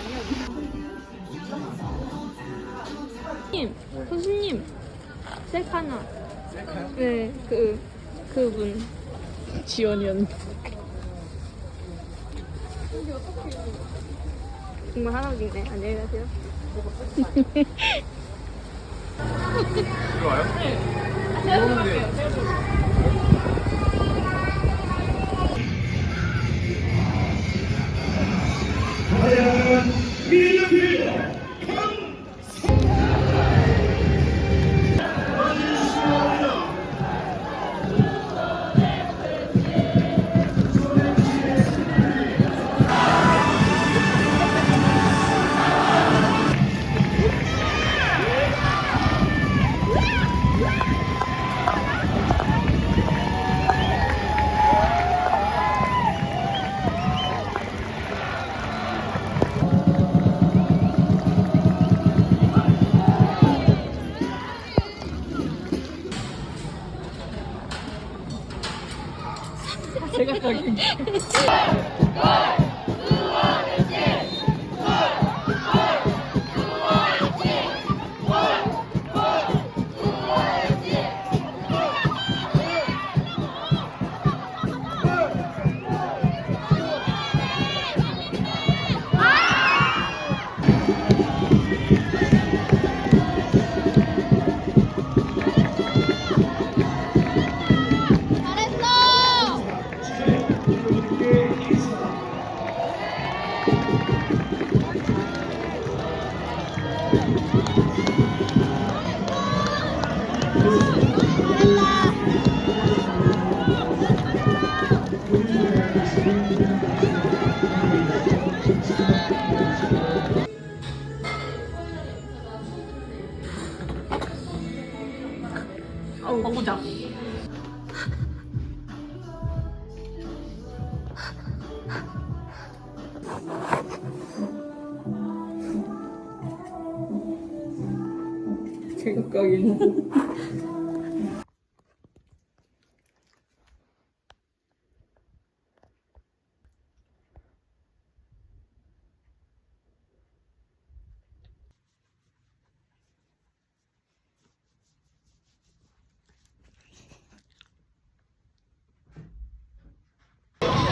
이럴 게 아니었나? 님, 선수님, 셀 하나. 네, 그 그분. 지원이었는데. 정말 할아버지네. 안녕히 가세요. 제가 가기. 아우, 먹자. 제각각이네.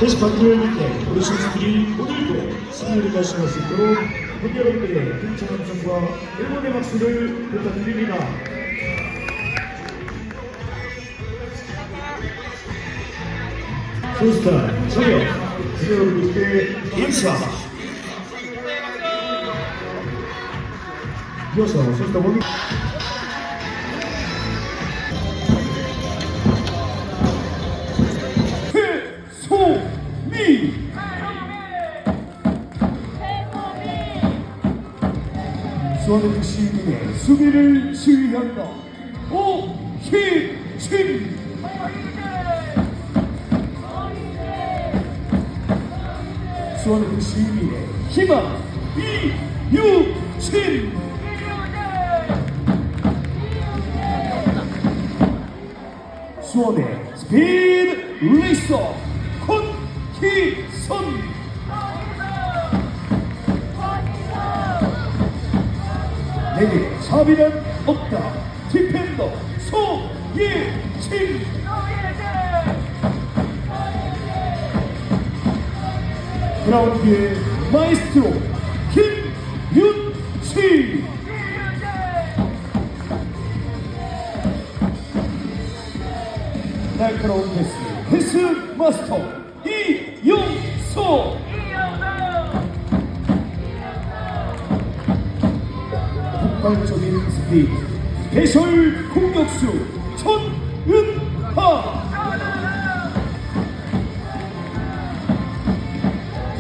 방송을 위해 우리 선수들이 오늘도 승리를 달성할 수 있도록 팬 여러분들의 힘찬 함성과 응원의 박수를 부탁드립니다. 차렷 팬 여러분들께 인사. 이어서 선수단 원기 미 수원의 시민의 수비를 지휘한다. 오희진 수원의 시민의 희망 이유진 수원의 스피드 레이서 권기선 내게 자비는 없다. 디펜더 소예진. 그라운드의 마이스트로 김윤치. 날카로운 패스 패스 마스터 이용소. 폭발적인 스피드 스페셜 공격수 천은하.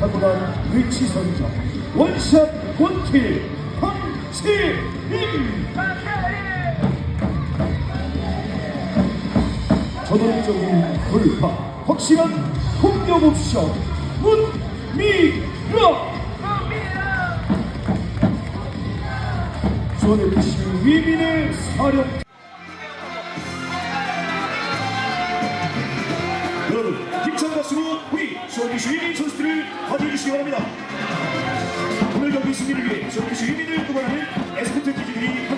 타고난 위치 선정 원샷 원킬 황채임 전원적인 돌파 확실한 공격 옵션 문미라 손해FC 위민의 사령. 여러분 힘찬 박수로 우리 손해FC 위민 선수들을 맞이해주시기 바랍니다. 오늘 승리를 위해 전국시 유민을 도발하는 에스코트 기지들이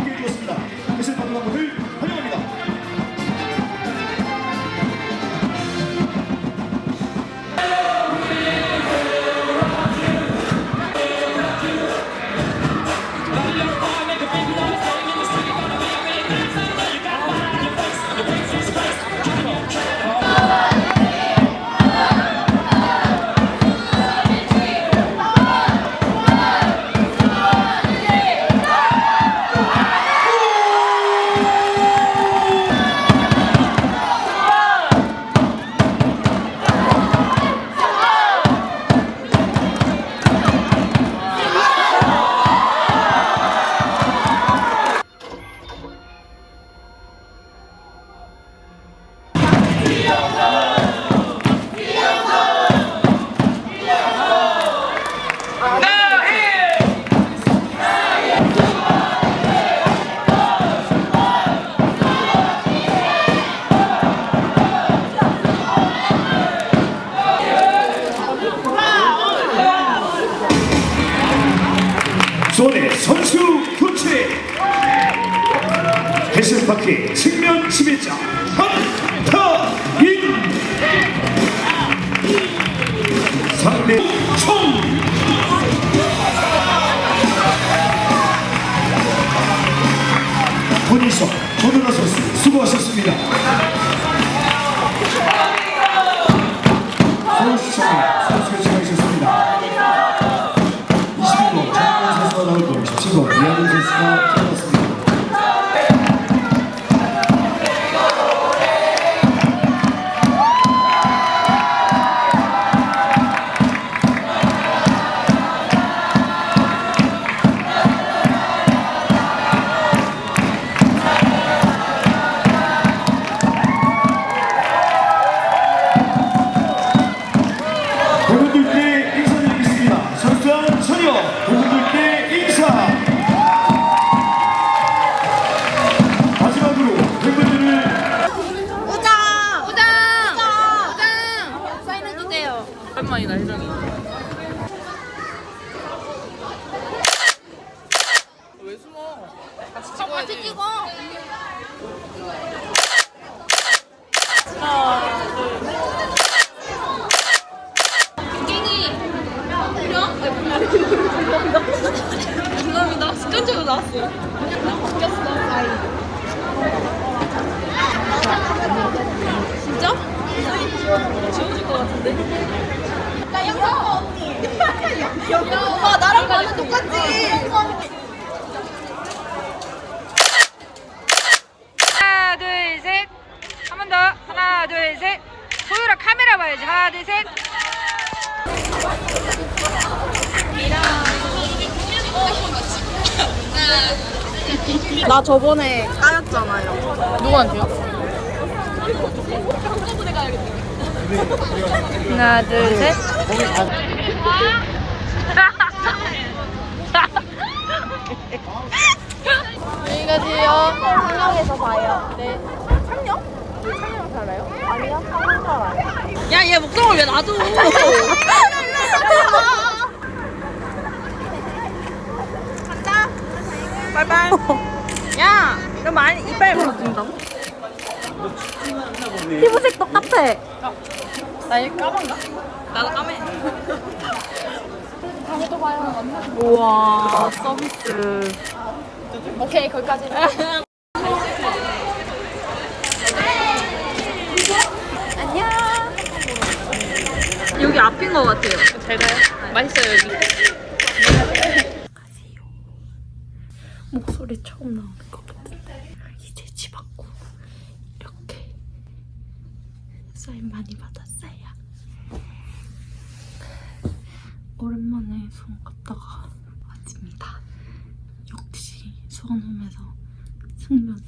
해신파크의 측면 지배자. 한타인 상대 총. 본인석 조준하 선수 수고하셨습니다 나왔어요 바뀌었어, 사인. 진짜? 지워질 것 같은데 나 영서 언니. 똑같지. 하나 둘 셋. 하나. 소유라 카메라 봐야지. 하나 둘 셋. 나 저번에 까였잖아요 누구한테요? 하나 둘 셋. 안녕히 가세요. 상영에서 봐요. 네. 상영? 상영 살아요? 아니요, 상영 살아요. 야얘 목성을 왜 놔둬 간다. 빨빨 야 이거 많이 이빨 먹어준다고? 피부색 똑같아. 나얘 까만가? 나도 까매 우와, 서비스. 오케이, 거기까지. 안녕. 여기 앞인 것 같아요 잘 가요? 맛있어요 여기 처음 나오는 것 같은데 이제 집 왔고 이렇게 사인 많이 받았어요. 오랜만에 수원 갔다가 왔습니다. 역시 수원 홈에서 승면